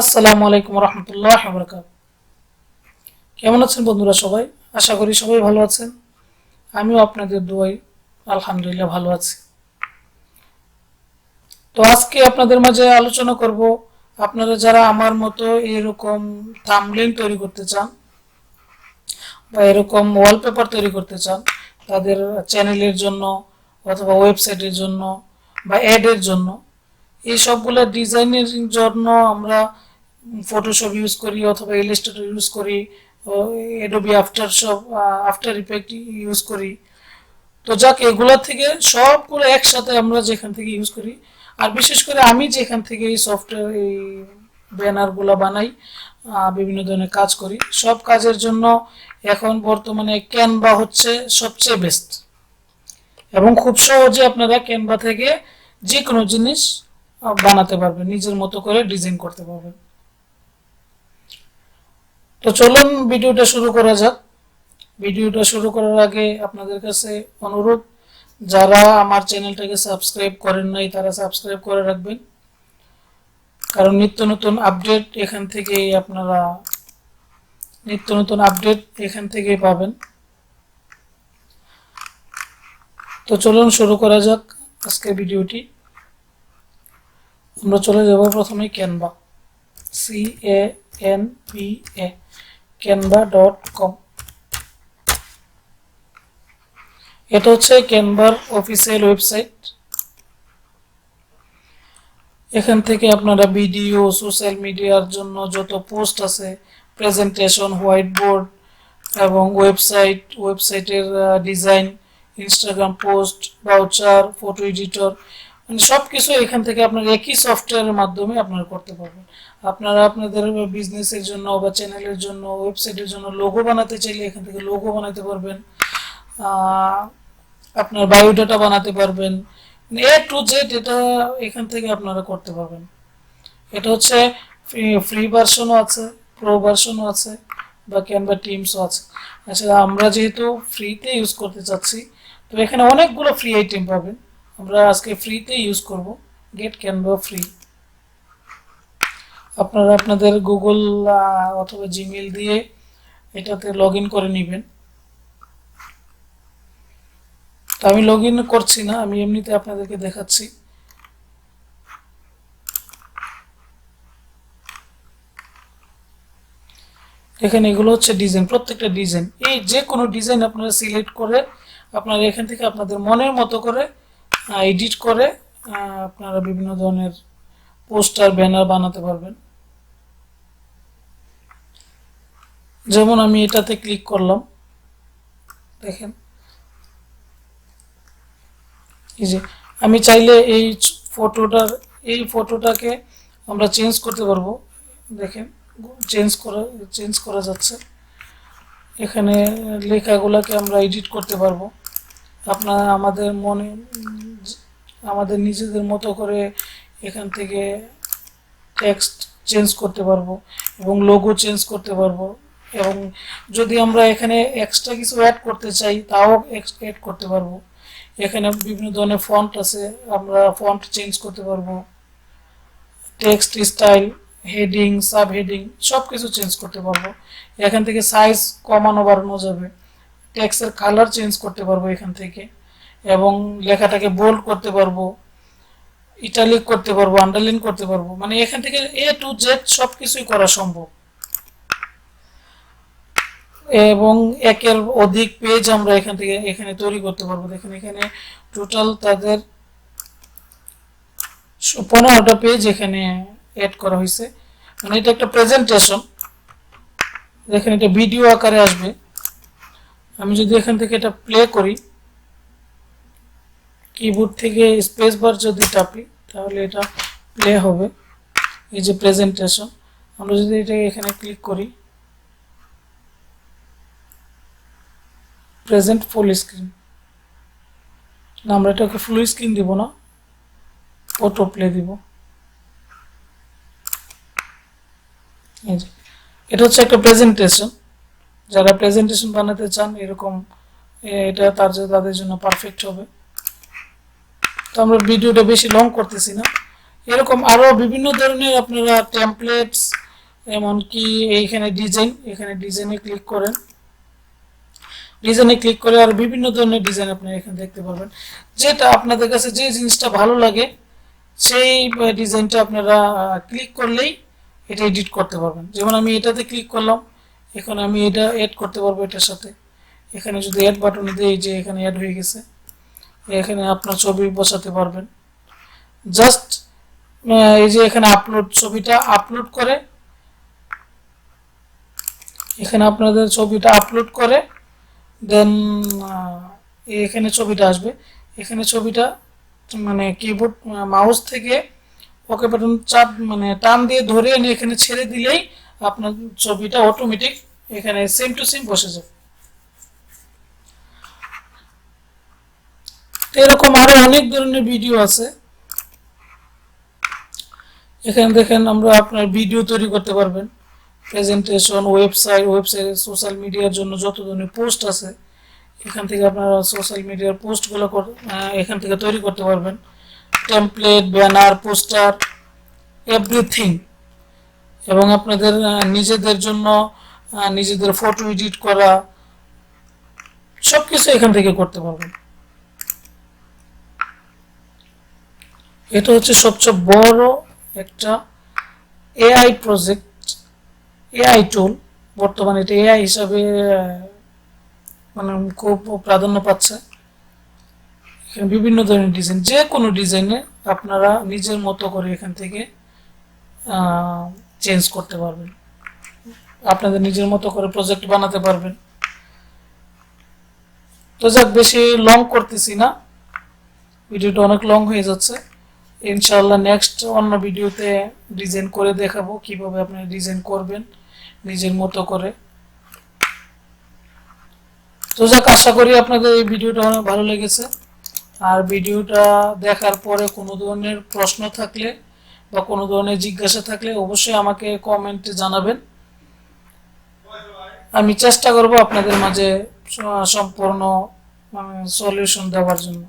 আসসালামু আলাইকুম রহমতুল্লাহ বরকাত। কেমন আছেন বন্ধুরা সবাই? আশা করি সবাই ভালো আছেন। আমিও আপনাদের দোয়াই আলহামদুলিল্লাহ ভালো আছি। তো আজকে আপনাদের মাঝে আলোচনা করব, আপনারা যারা আমার মতো এরকম থামলেন তৈরি করতে চান বা এরকম ওয়ালপেপার তৈরি করতে চান, তাদের চ্যানেলের জন্য অথবা ওয়েবসাইটের জন্য বা অ্যাডের জন্য, এই সবগুলো ডিজাইনের জন্য আমরা ফটোশপ ইউজ করি অথবা ইলাস্ট্রেটর ইউজ করি এডোবি আফটার সব আফটার ইফেক্ট ইউজ করি। তো যাক, এগুলো থেকে সবগুলো একসাথে আমরা যেখান থেকে ইউজ করি। আর বিশেষ করে আমি যেখান থেকে এই সফটওয়্যার এই ব্যানারগুলো বানাই বিভিন্ন ধরনের কাজ করি, সব কাজের জন্য এখন বর্তমানে ক্যানভা হচ্ছে সবচেয়ে বেস্ট এবং খুব সহজে আপনারা ক্যানভা থেকে যে কোনো জিনিস বানাতে পারবেন, নিজের মতো করে ডিজাইন করতে পারবেন। তো চলুন ভিডিওটা শুরু করা যাক। ভিডিওটা শুরু করার আগে আপনাদের কাছে অনুরোধ, যারা আমার চ্যানেলটাকে সাবস্ক্রাইব করেন নাই, তারা সাবস্ক্রাইব করে রাখবেন। কারণ নিত্য নতুন আপডেট এখান থেকেই আপনারা, নিত্য নতুন আপডেট এখান থেকেই পাবেন। তো চলুন শুরু করা যাক আজকে ভিডিওটি। আমরা চলে যাব প্রথমে Canva C A N P A Canva dot com এটা হচ্ছে ক্যানভার অফিসিয়াল ওয়েবসাইট এখান থেকে আপনারা ভিডিও সোশ্যাল মিডিয়ার জন্য যত পোস্ট আছে প্রেজেন্টেশন হোয়াইট বোর্ড এবং ওয়েবসাইট ওয়েবসাইটের design Instagram post brochure photo editor মানে সব কিছু এখান থেকে আপনার একই সফটওয়্যারের মাধ্যমে আপনারা করতে পারবেন। আপনারা আপনাদের বিজনেসের জন্য বা চ্যানেলের জন্য ওয়েবসাইটের জন্য লোগো বানাতে চাইলে এখান থেকে লোগো বানাতে পারবেন। আপনার বায়োডাটা বানাতে পারবেন। এ টু জেড এটা এখান থেকে আপনারা করতে পারবেন। এটা হচ্ছে ফ্রি ভার্সনও আছে প্রো ভার্সনও আছে, বা ক্যানভা টিমসও আছে। আচ্ছা আমরা যেহেতু ফ্রিতে ইউজ করতে চাচ্ছি, তো এখানে অনেকগুলো ফ্রি আইটেম পাবেন। আমরা আজকে ফ্রিতে ইউজ করব। গেট ক্যানভা ফ্রি আপনারা আপনাদের গুগল অথবা জিমেল দিয়ে এটাতে লগ করে নেবেন। তো আমি লগ করছি না, আমি এমনিতে আপনাদেরকে দেখাচ্ছি। এখানে এগুলো হচ্ছে ডিজাইন প্রত্যেকটা ডিজাইন এই যে কোনো ডিজাইন আপনারা সিলেক্ট করে আপনারা এখান থেকে আপনাদের মনের মতো করে এডিট করে আপনারা বিভিন্ন ধরনের পোস্টার ব্যানার বানাতে পারবেন। যেমন আমি এটাতে ক্লিক করলাম, দেখেন। এই যে, আমি চাইলে এই ফটোটার এই ফটোটাকে আমরা চেঞ্জ করতে পারব। দেখেন চেঞ্জ করা চেঞ্জ করা যাচ্ছে। এখানে লেখাগুলোকে আমরা এডিট করতে পারব। আপনার আমাদের মনে, আমাদের নিজেদের মতো করে এখান থেকে টেক্সট চেঞ্জ করতে পারব এবং লোগো চেঞ্জ করতে পারব। এবং যদি আমরা এখানে এক্সট্রা কিছু অ্যাড করতে চাই, তাও অ্যাড করতে পারব। এখানে বিভিন্ন ধরনের ফন্ট আছে, আমরা ফন্ট চেঞ্জ করতে পারব। Text style heading sub heading সব কিছু চেঞ্জ করতে পারব। এখান থেকে সাইজ কমানো, বাড়ানো যাবে। টেক্সটের কালার চেঞ্জ করতে পারব এখান থেকে, এবং লেখাটাকে বোল্ড করতে পারব ইটালিক করতে পারব আন্ডারলাইন করতে পারব মানে এখান থেকে এ টু জেড সব কিছুই করা সম্ভব। এবং একের অধিক পেজ আমরা এখান থেকে, এখানে তৈরি করতে পারব। দেখেন এখানে টোটাল তাদের পনেরোটা পেজ এখানে অ্যাড করা হয়েছে। মানে এটা একটা প্রেজেন্টেশন দেখেন এটা ভিডিও আকারে আসবে। আমি যদি এখান থেকে এটা প্লে করি কিবোর্ড থেকে স্পেস বার যদি টাপি, তাহলে এটা প্লে হবে। এই যে প্রেজেন্টেশন আমরা যদি এটা এখানে ক্লিক করি প্রেজেন্ট ফুল স্ক্রিন না, আমরা এটাকে ফুল স্ক্রিন দিব না অটো প্লে দিব। এটা হচ্ছে একটা প্রেজেন্টেশন যারা প্রেজেন্টেশন বানাতে চান, এরকম এটা তার তাদের জন্য পারফেক্ট হবে। তো আমরা ভিডিওটা বেশি লং করতেছি না। এরকম আরও বিভিন্ন ধরনের আপনারা টেমপ্লেটস এমনকি এইখানে ডিজাইন এখানে ডিজাইনে ক্লিক করেন। ডিজাইনে ক্লিক করে আর বিভিন্ন ধরনের ডিজাইন আপনারা এখানে দেখতে পারবেন। যেটা আপনাদের কাছে যে জিনিসটা ভালো লাগে, সেই ডিজাইনটা আপনারা ক্লিক করলেই এটা এডিট করতে পারবেন। যেমন আমি এটাতে ক্লিক করলাম এখন আমি এটা অ্যাড করতে পারব এটার সাথে। এখানে যদি অ্যাড বাটনে দিই যে এখানে অ্যাড হয়ে গেছে, এখানে আপনার ছবি বসাতে পারবেন। জাস্ট এই যে এখানে আপলোড ছবিটা আপলোড করে, এখানে আপনাদের ছবিটা আপলোড করে দেন এখানে ছবিটা আসবে। এখানে ছবিটা মানে কিবোর্ড মাউস থেকে ওকে বাটন চাপ মানে টান দিয়ে ধরে এনে এখানে ছেড়ে দিলেই আপনার ছবিটা অটোমেটিক এখানে সেম টু সেম বসে যাবে। এরকম আরও অনেক ধরনের ভিডিও আছে। এখানে দেখেন আমরা আপনার ভিডিও তৈরি করতে পারবেন। প্রেজেন্টেশন ওয়েবসাইট ওয়েবসাইট সোশ্যাল মিডিয়ার জন্য যত ধরনের পোস্ট আছে, এখান থেকে আপনারা সোশ্যাল মিডিয়ার পোস্টগুলো এখান থেকে তৈরি করতে পারবেন। টেমপ্লেট ব্যানার পোস্টার এভরিথিং এবং আপনাদের নিজেদের জন্য নিজেদের ফটো এডিট করা সব কিছু এখান থেকে করতে পারবেন। এটা হচ্ছে সবচেয়ে বড় একটা এআই প্রজেক্ট এআই টুল বর্তমানে এটা এআই হিসাবে মানে খুব প্রাধান্য পাচ্ছে। এখানে বিভিন্ন ধরনের ডিজাইন যে কোনো ডিজাইনে আপনারা নিজের মতো করে এখান থেকে চেঞ্জ করতে পারবেন। আপনাদের নিজের মতো করে প্রজেক্ট বানাতে পারবেন। তো যাক, বেশি লং করতেছি না। ভিডিওটা অনেক লং হয়ে যাচ্ছে। ইনশাআল্লাহ নেক্সট অন্য ভিডিওতে ডিজাইন করে দেখাবো কীভাবে আপনি ডিজাইন করবেন নিজের মতো করে। তো যাক, আশা করি আপনাদের এই ভিডিওটা অনেক ভালো লেগেছে। আর ভিডিওটা দেখার পরে কোনো ধরনের প্রশ্ন থাকলে বা কোনো ধরনের জিজ্ঞাসা থাকলে অবশ্যই আমাকে কমেন্টে জানাবেন। আমি চেষ্টা করব আপনাদের মাঝে সম্পূর্ণ সলিউশন দেওয়ার জন্য।